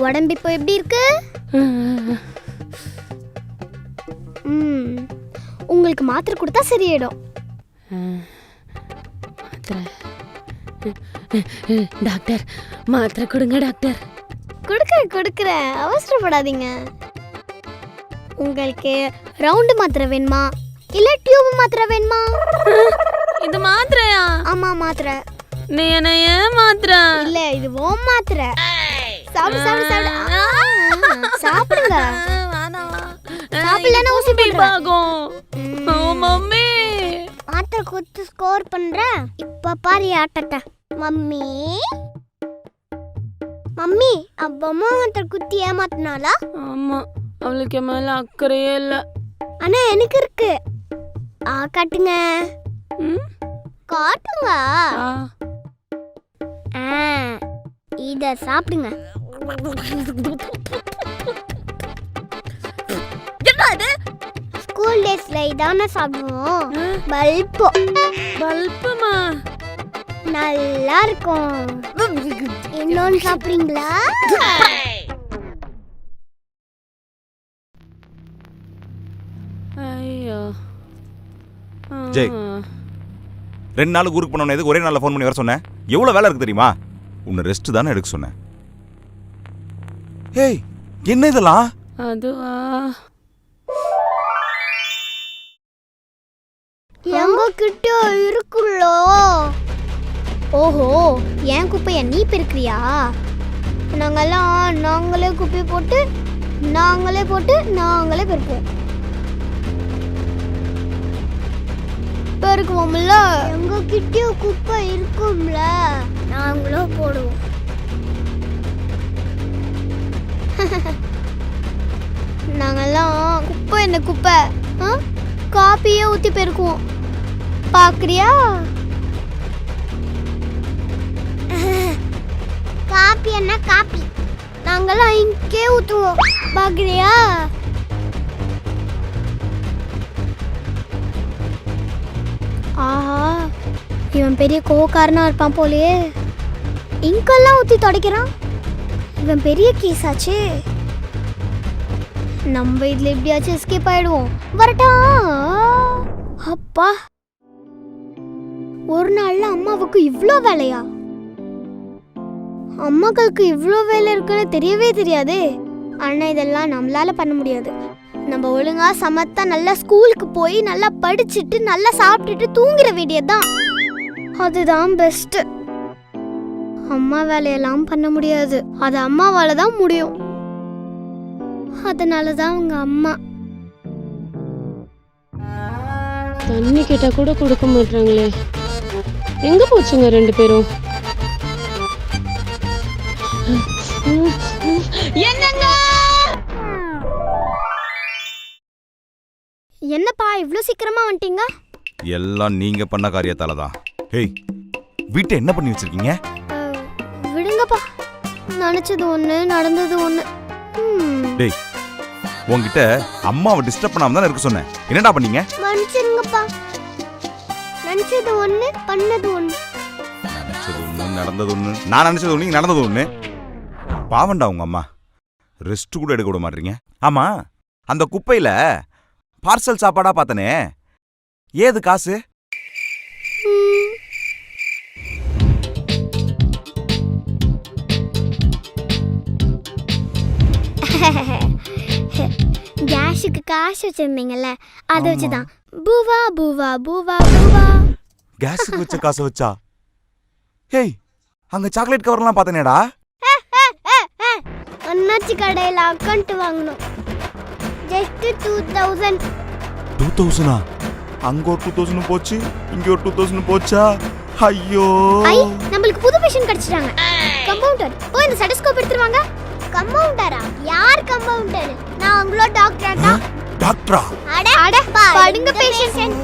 உடம்பு இப்போ எப்படி இருக்கு? ம். உங்களுக்கு மாத்திரை கொடுத்தா சரியாயிடும். மாத்திரை. டாக்டர் மாத்திரை கொடுங்க டாக்டர். கொடுக்குறேன் கொடுக்குறேன் அவசரப்படாதீங்க. உங்களுக்கு ரவுண்டு மாத்திரை வேணுமா? இல்ல டியூப் மாத்திரை வேணுமா? இது மாத்திரையா? ஆமா மாத்திரை. நீ என்ன ஏன் மாத்திரை? இல்ல இது ஓம் மாத்திரை. சாப்பிடு சாப்பிடு சாப்பிடுங்க. சாப்பிடலன்னா ஊசி போட்டுருவேன். ஆகும் ஓ மம்மி. மாத்திரை கொடுத்து ஸ்கோர் பண்ற? இப்ப பாரு ஆட்டத்தை. மம்மி. மம்மி அப்பமா மாத்திரை குத்தி ஏமாத்தினாலா ஆமா அவளுக்கு மேல அக்கறையே இல்ல. ஆனா எனக்கு இருக்கு. ஆ காட்டுங்க? காட்டுங்க. ஆ இத சாப்பிடுங்க. ஸ்கூல் டேஸ்ல இதானே சாப்பிடுவோம். பல்போ பல்புமா நல்லா இருக்கும். இன்னொன்னு சாப்பிடுறீங்களா? ஐயோ. ஜெய். ரெண்டு நாள் ஊருக்கு போனவன எதுக்கு ஒரே நாளில் ஃபோன் பண்ணி வர சொன்னேன் எவ்வளோ வேலை இருக்கு தெரியுமா? உன்னை ரெஸ்ட் தானே எடுக்க சொன்னேன் ஏய் என்ன இதெல்லாம்? அதுவா? எங்க கிட்ட இருக்குல்லோ. ஓஹோ என் குப்பைய நீ பெருக்கிறியா? நாங்கெல்லாம் நாங்களே குப்பையை போட்டு நாங்களே போட்டு நாங்களே பெருப்போம் பெருக்குவோம்ல? எங்க கிட்ட குப்பை இருக்கும்ல. நாங்களும் போடுவோம். குப்பை என்ன குப்பை? ஆ? காப்பியே ஊத்தி பெருக்குவோம். பாக்குறியா? காப்பி என்ன காப்பி? நாங்கெல்லாம் இங்கே ஊத்துவோம். பாக்குறியா? ஆஹா இவன் பெரிய கோவக்காரனா இருப்பான் போலயே. இங்கெல்லாம் ஊத்தி துடைக்கிறான். இவன் பெரிய கேஸ் ஆச்சு. நம்ம இதில் எப்படியாச்சும் எஸ்கேப் ஆயிடுவோம். வரட்டா? அப்பா. ஒரு நாள்ல அம்மாவுக்கு இவ்வளோ வேலையா? அம்மாக்களுக்கு இவ்வளோ வேலை இருக்குன்னு தெரியவே தெரியாது. ஆனால் இதெல்லாம் நம்மளால பண்ண முடியாது. நம்ம ஒழுங்கா சமத்தா நல்லா ஸ்கூலுக்கு போய் நல்லா படிச்சுட்டு நல்லா சாப்பிட்டுட்டு தூங்கிட வேண்டியதுதான். அதுதான் பெஸ்ட் அம்மா வேலையெல்லாம் பண்ண முடியாது. அது அம்மாவால தான் முடியும். அதனால தான் உங்க அம்மா. தண்ணி கேட்டா கூட கொடுக்க மாட்டாங்களே எங்க போச்சுங்க ரெண்டு பேரும்? என்னங்க? என்னப்பா இவ்ளோ சீக்கிரமா வந்துட்டீங்க? எல்லாம் நீங்க பண்ண காரியத்தால தான் ஹேய் வீட்டை என்ன பண்ணி வச்சிருக்கீங்க? விடுங்கப்பா. நினைச்சது ஒண்ணு நடந்தது ஒண்ணு. ம், டேய் உன்கிட்ட அம்மாவை டிஸ்டர்ப் பண்ணாம தானே இருக்க சொன்னேன். என்னடா பண்ணீங்க? மன்னிச்சிருங்கப்பா. நினைச்சது ஒண்ணு பண்ணது ஒண்ணு. நினைச்சது ஒண்ணு நடந்தது ஒண்ணு. நான் நினைச்சது ஒண்ணு நடந்தது ஒண்ணு. பாவண்டா உங்க அம்மா. ரெஸ்ட் கூட எடுக்க விட மாட்டீங்க. ஆமா அந்த குப்பையில பார்சல் சாப்பாடா பார்த்தனே. ஏது காசு? ம், கேஷுக்கு காசு வச்சிருந்தீங்கல்ல? அதை. வச்சுதான். பூவா பூவா பூவா பூவா. கேஸுக்கு வச்ச காசை வச்சா? ஹேய் அங்க சாக்லேட் கவர்லாம் பார்த்தனேடா. அண்ணாச்சி கடையில் அக்கௌண்ட் வாங்கணும். ஜஸ்ட் டூ தௌசண்ட் டூ தௌசண்டா அங்க ஒரு டூ தௌசண்ட் போச்சு இங்க ஒரு டூ தௌசண்ட் போச்சா? ஐயோ. ஐ நம்மளுக்கு புது பேஷன் கிடைச்சிட்டாங்க. கம்பவுண்டர் போய் இந்த ஸ்டெத்தஸ்கோப் எடுத்துருவாங்க கம்பவுண்டரா யார் கம்பவுண்டர் நான் உங்களோட டாக்டர் அட படுங்க பேஷண்ட்